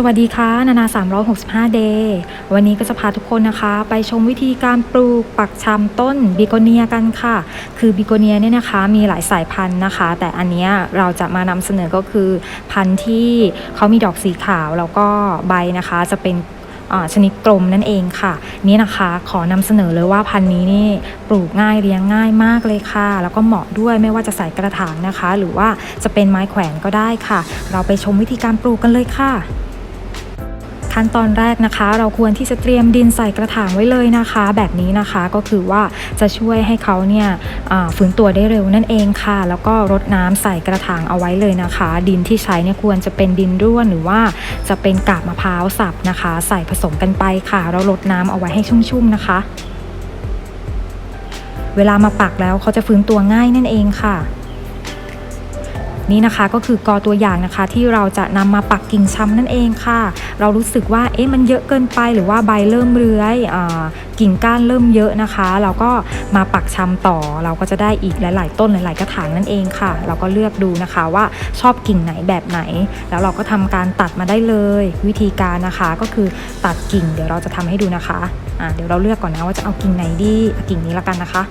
สวัสดีค่ะนานา 365 เดย์ วันนี้ก็จะพาทุกคนนะคะ ไปชมวิธีการปลูกปักชำต้นบิโกเนียกันค่ะ คือบิโกเนียเนี่ยนะคะมีหลายสายพันธุ์นะคะ แต่อันเนี้ยเราจะมานำเสนอก็คือพันธุ์ที่เขามีดอกสีขาวแล้วก็ใบนะคะจะเป็นชนิดกลมนั่นเองค่ะ นี่นะคะขอนำเสนอเลยว่าพันธุ์นี้นี่ปลูกง่ายเลี้ยงง่ายมากเลยค่ะ แล้วก็เหมาะด้วยไม่ว่าจะใส่กระถางนะคะ หรือว่าจะเป็นไม้แขวนก็ได้ค่ะ เราไปชมวิธีการปลูกกันเลยค่ะ ขั้นตอนแรกนะคะ เราควรที่จะเตรียมดินใส่กระถางไว้เลยนะคะ แบบนี้นะคะก็คือว่าจะช่วยให้เขาเนี่ยฟื้นตัวได้เร็วนั่นเองค่ะ แล้วก็รดน้ำใส่กระถางเอาไว้เลยนะคะ ดินที่ใช้เนี่ยควรจะเป็นดินร่วนหรือว่าจะเป็นกาบมะพร้าวสับนะคะ ใส่ผสมกันไปค่ะ เรารดน้ำเอาไว้ให้ชุ่มๆนะคะ เวลามาปักแล้วเขาจะฟื้นตัวง่ายนั่นเองค่ะ นี่นะคะ ก็คือกอตัวอย่างนะคะ ที่เราจะนำมาปักกิ่งช้ำนั่นเองค่ะ เรารู้สึกว่าเอ๊ะมันเยอะเกินไปหรือว่าใบเริ่มเลื้อยกิ่งก้านเริ่มเยอะนะคะ เราก็มาปักชำต่อ เราก็จะได้อีกหลาย ๆ ต้นหลาย ๆ กระถางนั่นเองค่ะ เราก็เลือกดูนะคะว่าชอบกิ่งไหนแบบไหน แล้วเราก็ทำการตัดมาได้เลย วิธีการนะคะก็คือตัดกิ่ง เดี๋ยวเราจะทำให้ดูนะคะอ่าเดี๋ยวเราเลือกก่อนนะว่าจะเอากิ่งไหนดีกิ่งนี้ละกันนะคะ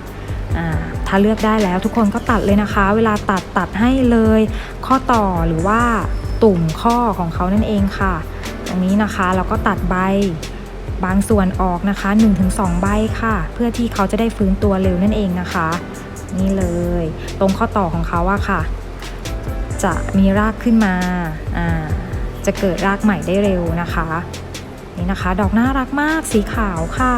อ่า ถ้าเลือกได้แล้วทุกคนก็ตัดเลยนะคะ เวลาตัดตัดให้เลย ข้อต่อหรือว่าตุ่มข้อของเขานั่นเองค่ะ ตรงนี้นะคะเราก็ตัดใบบางส่วนออกนะคะ 1-2 ใบค่ะ เพื่อที่เขาจะได้ฟื้นตัวเร็วนั่นเองนะคะ นี่เลย ตรงข้อต่อของเขาอะค่ะ จะมีรากขึ้นมาอ่าจะเกิดรากใหม่ได้เร็วนะคะ นี่นะคะ ดอกน่ารักมากสีขาวค่ะ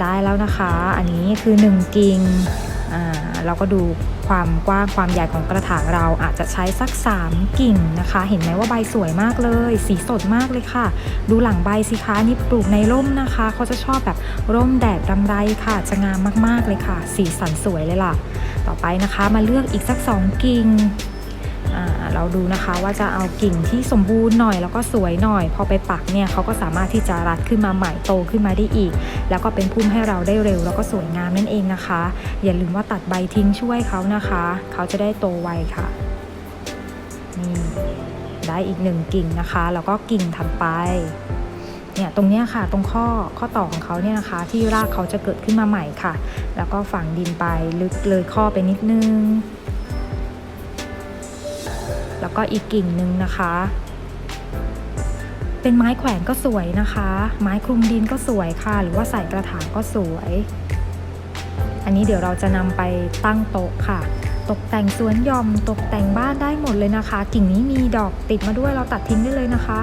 ได้แล้วนะคะ อันนี้คือ 1 กิ่งอ่า เราก็ดูความกว้างความใหญ่ของกระถางเราอาจจะใช้สัก 3 กิ่งนะคะ เห็นไหมว่าใบสวยมากเลย สีสดมากเลยค่ะ ดูหลังใบสิคะนี่ปลูกในร่มนะคะ เขาจะชอบแบบร่มแดดรำไรค่ะ จะงามมากๆเลยค่ะ สีสันสวยเลยล่ะ ต่อไปนะคะมาเลือกอีกสัก 2 กิ่ง เราดูนะคะว่าจะเอากิ่งที่สมบูรณ์หน่อย แล้วก็สวยหน่อย พอไปปักเนี่ยเขาก็สามารถที่จะรัดขึ้นมาใหม่โตขึ้นมาได้อีก แล้วก็เป็นพุ่มให้เราได้เร็ว แล้วก็สวยงามนั่นเองนะคะ อย่าลืมว่าตัดใบทิ้งช่วยเขานะคะ เขาจะได้โตไวค่ะนี่ได้อีกหนึ่งกิ่งนะคะ แล้วก็กิ่งถัดไปเนี่ยตรงนี้ค่ะตรงข้อข้อต่อของเขาเนี่ยนะคะ ที่รากเขาจะเกิดขึ้นมาใหม่ค่ะ แล้วก็ฝังดินไปลึกเลยข้อไปนิดนึง แล้วก็อีกกิ่งหนึ่งนะคะ เป็นไม้แขวนก็สวยนะคะ ไม้คลุมดินก็สวยค่ะ หรือว่าใส่กระถางก็สวย อันนี้เดี๋ยวเราจะนำไปตั้งโต๊ะค่ะ ตกแต่งสวนหย่อมตกแต่งบ้านได้หมดเลยนะคะ กิ่งนี้มีดอกติดมาด้วยเราตัดทิ้งได้เลยนะคะ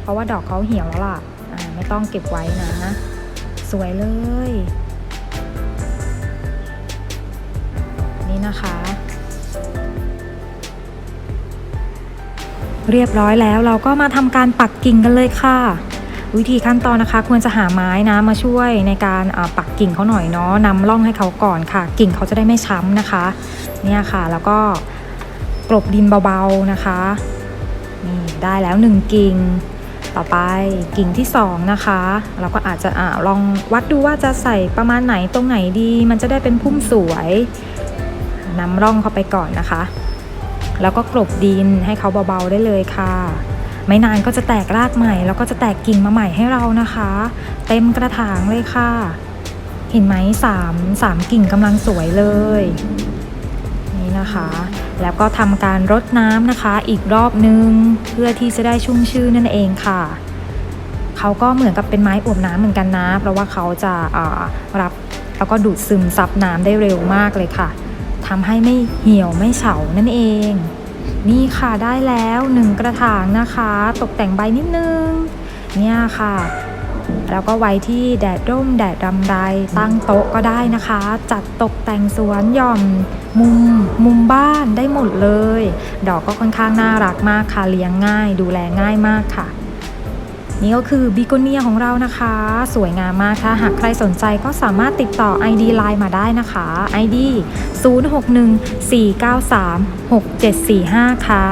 เพราะว่าดอกเขาเหี่ยวแล้วล่ะไม่ต้องเก็บไว้นะ สวยเลย นี่นะคะ เรียบร้อยแล้วเราก็มาทำการปักกิ่งกันเลยค่ะ วิธีขั้นตอนนะคะ ควรจะหาไม้นะมาช่วยในการปักกิ่งเขาหน่อยเนาะนำร่องให้เขาก่อนค่ะ กิ่งเขาจะได้ไม่ช้ำนะคะเนี่ยค่ะ แล้วก็กลบดินเบาๆนะคะนี่ได้แล้วหนึ่งกิ่งต่อไปกิ่งที่สองนะคะ เราก็อาจจะอาลองวัดดูว่าจะใส่ประมาณไหนตรงไหนดี มันจะได้เป็นพุ่มสวยนำร่องเข้าไปก่อนนะคะ แล้วก็กลบดินให้เขาเบาๆได้เลยค่ะ ไม่นานก็จะแตกรากใหม่ แล้วก็จะแตกกิ่งมาใหม่ให้เรานะคะ เต็มกระถางเลยค่ะ เห็นไหมสามสามกิ่งกำลังสวยเลยนี่นะคะ แล้วก็ทำการรดน้ำนะคะ อีกรอบนึงเพื่อที่จะได้ชุ่มชื่นนั่นเองค่ะเขาก็เหมือนกับเป็นไม้อวบน้ำเหมือนกันนะ เพราะว่าเขาจะารับแล้วก็ดูดซึมซับน้ำได้เร็วมากเลยค่ะ ทำให้ไม่เหี่ยวไม่เฉานั่นเอง นี่ค่ะได้แล้วหนึ่งกระถางนะคะ ตกแต่งใบนิดนึง เนี่ยค่ะแล้วก็ไว้ที่แดดร่มแดดรำไรตั้งโต๊ะก็ได้นะคะ จัดตกแต่งสวนหย่อม มุม มุมบ้านได้หมดเลย ดอกก็ค่อนข้างน่ารักมากค่ะเลี้ยงง่าย ดูแลง่ายมากค่ะ นี่ก็คือบิโกเนียของเรานะคะ สวยงามมากค่ะ หากใครสนใจก็สามารถติดต่อ ID Line มาได้นะคะ ID 0614936745 ค่ะ